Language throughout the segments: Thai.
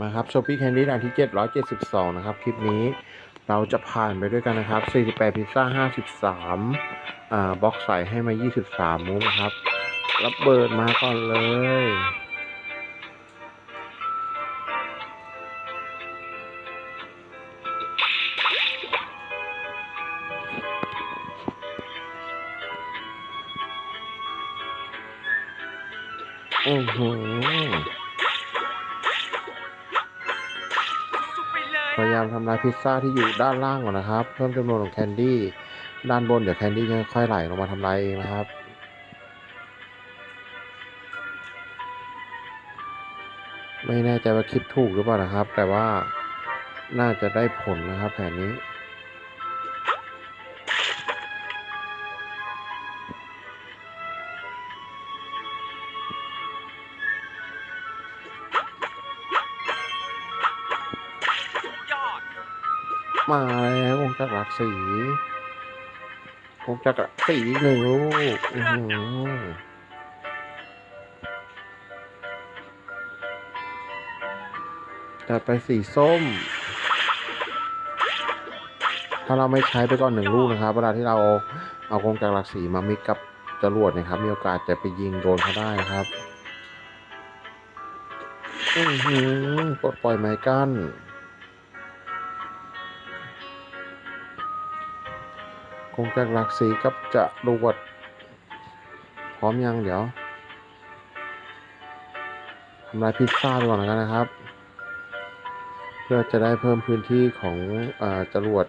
มาครับโชปี้แคนดี้ด่านที่ 772 นะครับ คลิปนี้เราจะผ่านไปด้วยกันนะครับ 48 พิซซ่า 53 อ่าบ็อกใส่ให้มา 23 มุ้งนะครับรับเบิดมาก่อนเลยอือหื พยายามทำลายพิซซ่าที่อยู่ด้านล่างก่อนนะครับ เพิ่มจำนวนของแคนดี้ด้านบนเดี๋ยวแคนดี้ค่อยไหลลงมาทำลายเองนะครับไม่แน่ใจว่าคิดถูกหรือเปล่านะครับ แต่ว่าน่าจะได้ผลนะครับแผนนี้ มาแล้ววงจักรหลักสีวงจักรลักสีหนึ่งลูกอือจัดไปสีส้ม ถ้าเราไม่ใช้ไปก่อนหนึ่งลูกนะครับ เวลาที่เราเอากงจักรหลักสีมามิกกับจรวดนะครับ มีโอกาสจะไปยิงโดนเขาได้นะครับ อือหือกดปล่อยไม้กั้น งจากหลักสีกับจะรวด พร้อมยังเดี๋ยวทำลายพิซซ่าก่อนแล้วกันนะครับ เพื่อจะได้เพิ่มพื้นที่ของอจรวด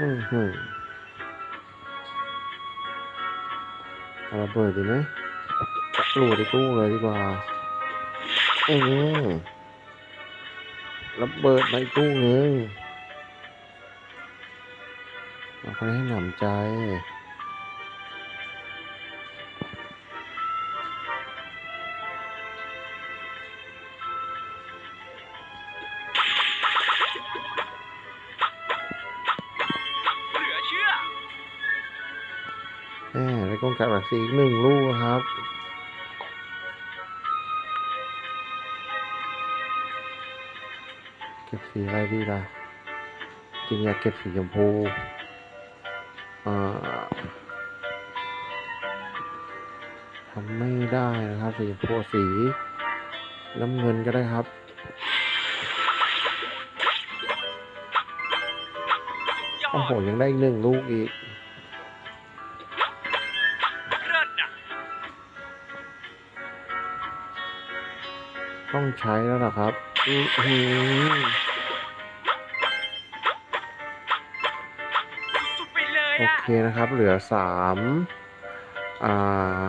อืม เอาระเบิดดีไหมจักรวดในกู้เลยดีกว่าอืมระเบิดไปกู้เงินเอาไปให้หนำใจ แหมได้กงจักรหลักสีอีกหนึ่งลูกครับ เก็บสีอะไรดีล่ะจริงอยากเก็บสีชมพูอ่าทำไม่ได้นะครับสีชมพูสีน้ำเงินก็ได้ครับโอ้โหยังได้อีกหนึ่งลูกอีก ต้องใช้แล้วนะครับอือหือสุดไปเลยโออะเคนะครับ เหลือสามอ่า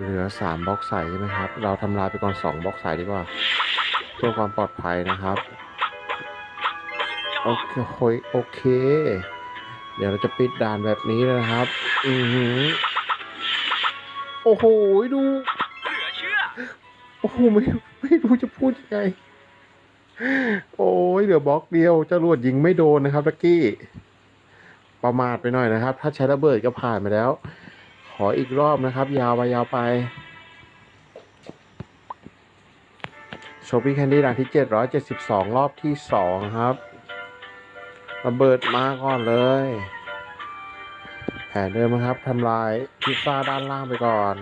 เหลือสามบล็อกใสใช่ไหมครับ เราทำลายไปก่อนสองบล็อกใสดีกว่า เพื่อความปลอดภัยนะครับยโออดเคโอยโอเค เดี๋ยวเราจะปิดด่านแบบนี้เลยนะครับ อือหือโอ้โหดูเหลือเชื่อโอ้โหไม่ไม่รู้จะพูดยังไง โอ้ยเหลือบล็อกเดียวจรวดยิงไม่โดนนะครับตะกี้ ประมาทไปหน่อยนะครับ ถ้าใช้ระเบิดก็ผ่านไปแล้ว ขออีกรอบนะครับ ยาวไปยาวไปโชปี้แคนดี้ด่านที่ 772 รอบที่ 2 ครับ ระเบิดมาก่อนเลย แผนเดิมนะครับทำลายพิซซ่าด้านล่างไปก่อน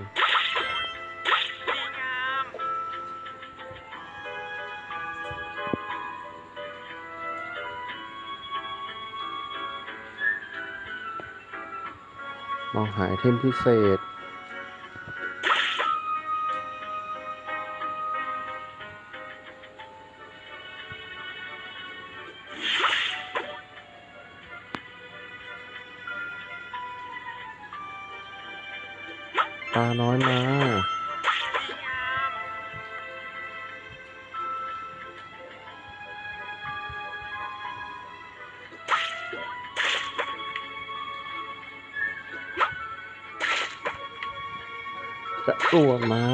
มมองหาไอเทมพิเศษ ปลาน้อยมา จะตัวมา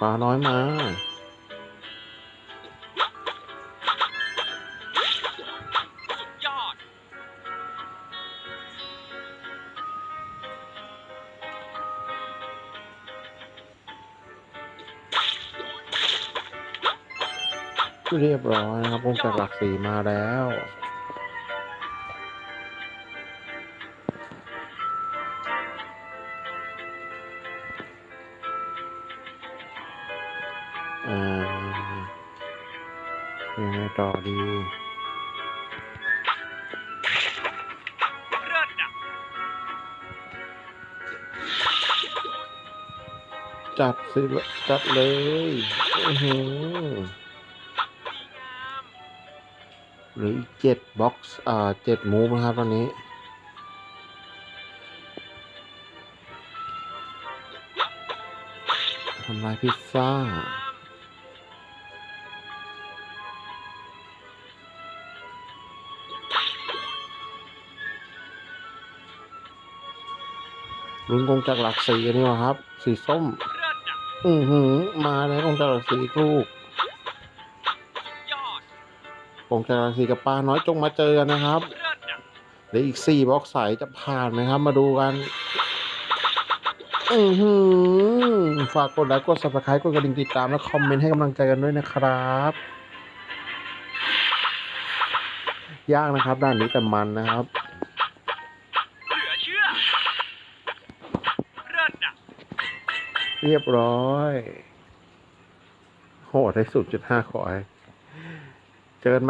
ปลาน้อยมาสุดยอดเรียบร้อยนะครับวงจากหลักสี่มาแล้ว อ่ายังไงต่อดีเลิศอะจัดสิจัดเลยอื้อหือดีงามหรืออีกเจ็ดบ็อกซ์อ่าเจ็ดมูฟนะครับตอนนี้ ทำลายพิซซ่า ลุ้นกงจากหลักสีกันนี่วะครับ สีส้ม อือหือ มาแล้วกงจากหลักสีกลูกสุดยอดกงจากหลักสีกับปลาน้อยจงมาเจอกันนะครับเลิศอะเหลืออีกสี่บล็อกใสจะผ่านไหมครับ มาดูกัน อือหือ ฝากกดไลค์กด subscribe กดกระดิ่งติดตาม และคอมเมนต์ให้กำลังใจกันด้วยนะครับยากนะครับ ด้านนี้แต่มันนะครับ เรียบร้อยโหดให้สุดจุดห้าขอให้เจอกันใหม